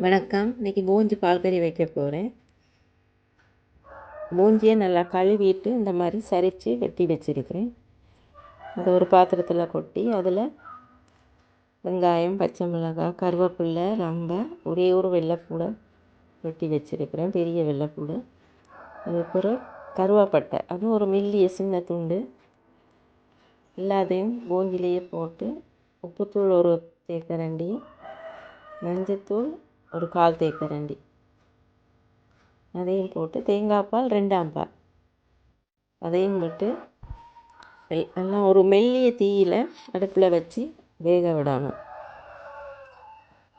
வணக்கம். இன்றைக்கி பூந்தி பால் கறி வைக்க போகிறேன் பூந்தியை நல்லா கழுவிட்டு இந்த மாதிரி சரித்து வெட்டி வச்சுருக்கிறேன். அதை ஒரு பாத்திரத்தில் கொட்டி அதில் வெங்காயம் பச்சை மிளகாய் கருவேப்பில்லை ரொம்ப ஒரே ஒரு வெள்ளைப்பூடை வெட்டி வச்சுருக்கிறேன். பெரிய வெள்ளைப்பூடை. அதுக்கப்புறம் கருவாப்பட்டை. அதுவும் ஒரு மெல்லிய சின்ன துண்டு. எல்லாத்தையும் பூந்திலேயே போட்டு உப்புத்தூள் ஒரு தேக்கரண்டி மஞ்சத்தூள் ஒரு கால் தேக்கரண்டி அதையும் போட்டு தேங்காய் பால் ரெண்டாம் பால். அதையும் விட்டு எல்லாம் ஒரு மெல்லிய தீயில் அடுப்பில் வச்சு வேக விடணும்.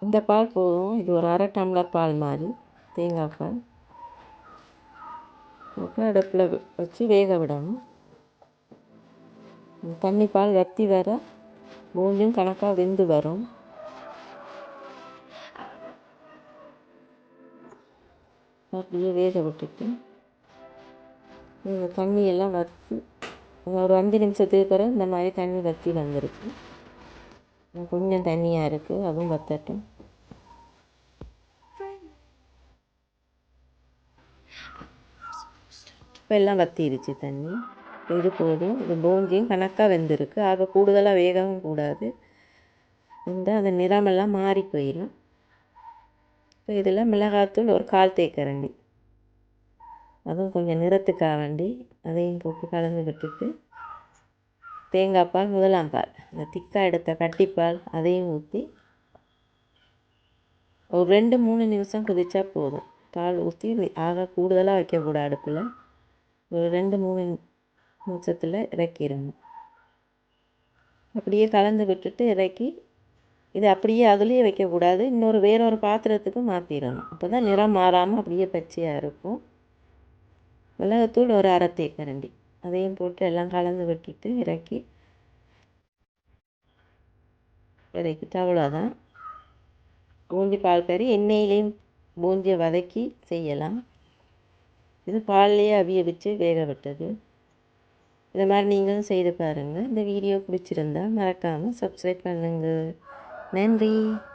இந்த பால் போதும். இது ஒரு அரை டம்ளர் பால் மாதிரி தேங்காய் பால் போட்டு அடுப்பில் வச்சு வேக விடணும். தண்ணி பால் வற்றி வர பூஞ்சும் கணக்காக வெந்து வரும். அப்படியே வேக விட்டுட்டு தண்ணியெல்லாம் வற்றி ஒரு அஞ்சு நிமிஷத்துக்கு பிறகு இந்த மாதிரி தண்ணி வற்றி வந்திருக்கு. கொஞ்சம் தண்ணியாக இருக்குது அதுவும் வற்றட்டும் இப்போ எல்லாம் வற்றிருச்சு தண்ணி. இது போதும். இது பூஞ்சியும் கணக்காக வெந்திருக்கு. ஆக கூடுதலாக வேகவும் கூடாது. இந்த அந்த நிறமெல்லாம் மாறி போயிடும் இதில் மிளகாத்தூள் ஒரு கால் தேக்கரண்டி. அதுவும் கொஞ்சம் நிறத்துக்காக வேண்டி அதையும் போட்டு கலந்து விட்டுட்டு தேங்காய் பால் முதலாம் பால் இந்த திக்காக எடுத்த கட்டிப்பால் அதையும் ஊற்றி ஒரு ரெண்டு மூணு நிமிஷம் கொதிச்சா போதும். பால் ஊற்றி ஆக கூடுதலாக வைக்கக்கூடாது அடுப்பில். ஒரு ரெண்டு மூணு நிமிஷத்தில் இறக்கிடணும். அப்படியே கலந்து விட்டுட்டு இறக்கி இது அப்படியே அதுலேயே வைக்கக்கூடாது. இன்னொரு வேறொரு பாத்திரத்துக்கு மாற்றிடணும் அப்போ தான் நிறம் மாறாமல் அப்படியே பச்சையாக இருக்கும். மிளகுத்தூள் ஒரு அரை தேக்கரண்டி. அதையும் போட்டு எல்லாம் கலந்து விட்டுட்டு இறக்கி இறக்கிட்டு அவ்வளோதான் பூந்தி பால் கறி எண்ணெயிலையும் பூந்தியை வதக்கி செய்யலாம். இது பால்லையே அவிய வச்சு வேக விட்டது. இது மாதிரி நீங்களும் செய்து பாருங்கள் இந்த வீடியோ பிடிச்சிருந்தால் மறக்காமல் சப்ஸ்கிரைப் பண்ணுங்கள் Manly.